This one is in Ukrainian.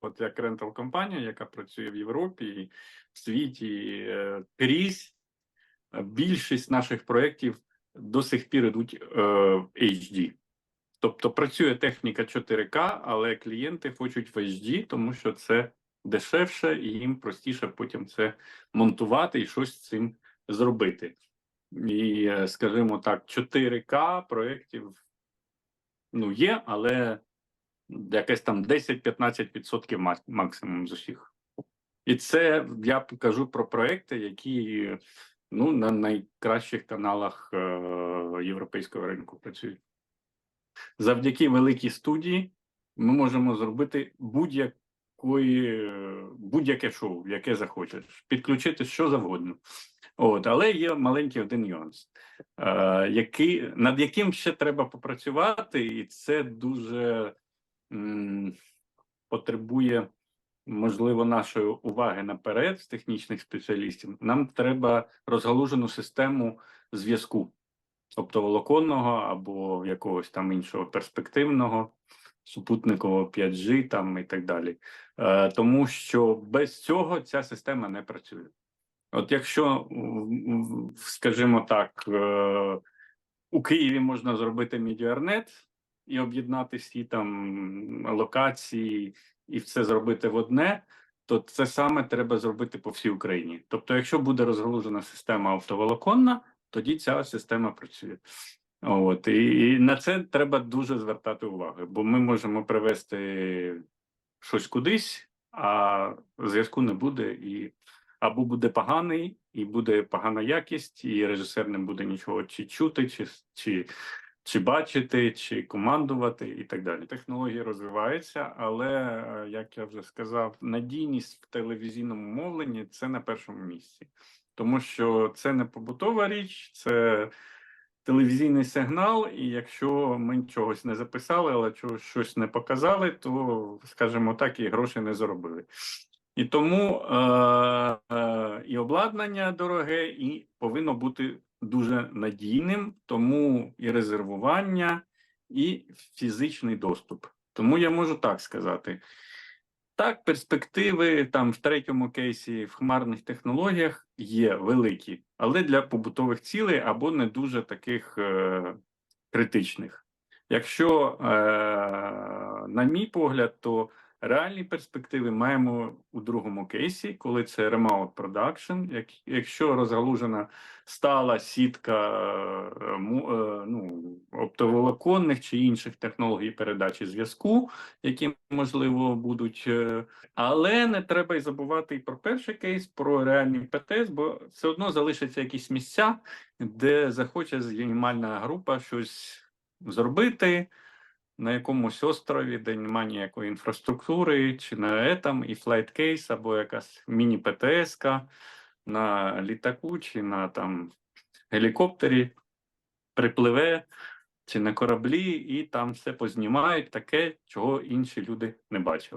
от як рентал компанія, яка працює в Європі в світі е, крізь е, більшість наших проєктів до сих пір ідуть е, HD. Тобто працює техніка 4К, але клієнти хочуть в HD, тому що це дешевше і їм простіше потім це монтувати і щось з цим зробити. І, скажімо так, 4К проєктів ну, є, але якесь там 10-15% максимум з усіх. І це я кажу про проекти, які ну, на найкращих каналах е- європейського ринку працюють. Завдяки великій студії ми можемо зробити будь-якої, будь-яке шоу, яке захочеш, підключити що завгодно. От, але є маленький один нюанс, е, який, над яким ще треба попрацювати, і це дуже потребує, можливо, нашої уваги наперед з технічних спеціалістів. Нам треба розгалужену систему зв'язку, оптоволоконного або якогось там іншого перспективного, супутникового 5G там і так далі. Е, тому що без цього ця система не працює. От якщо, скажімо так, е, у Києві можна зробити медіарнет і об'єднати всі там локації і все зробити в одне, то це саме треба зробити по всій Україні. Тобто, якщо буде розгалужена система оптоволоконна, тоді ця система працює. От і, і на це треба дуже звертати увагу, бо ми можемо привести щось кудись, а зв'язку не буде, і або буде поганий, і буде погана якість, і режисер не буде нічого чи чути, чи, чи, чи бачити, чи командувати, і так далі. Технології розвиваються, але е, як я вже сказав, надійність в телевізійному мовленні це на першому місці, тому що це не побутова річ, це телевізійний сигнал, і якщо ми чогось не записали, але щось не показали, то, скажімо так, і гроші не заробили. І тому е, е, і обладнання дороге, і повинно бути дуже надійним, тому і резервування, і фізичний доступ. Тому я можу так сказати. Так, перспективи там в третьому кейсі в хмарних технологіях є великі, але для побутових цілей або не дуже таких е, критичних. Якщо, е, на мій погляд, то реальні перспективи маємо у другому кейсі, коли це remote production. Як, якщо розгалужена стала сітка е, е, ну, оптоволоконних чи інших технологій передачі зв'язку, які можливо будуть. е, Але не треба й забувати і про перший кейс, про реальний ПТС, бо все одно залишаться якісь місця, де захоче знімальна група щось зробити на якомусь острові, де немає ніякої інфраструктури, чи на етам, і флайткейс, або якась міні-ПТС на літаку, чи на там гелікоптері припливе, чи на кораблі, і там все познімають таке, чого інші люди не бачили.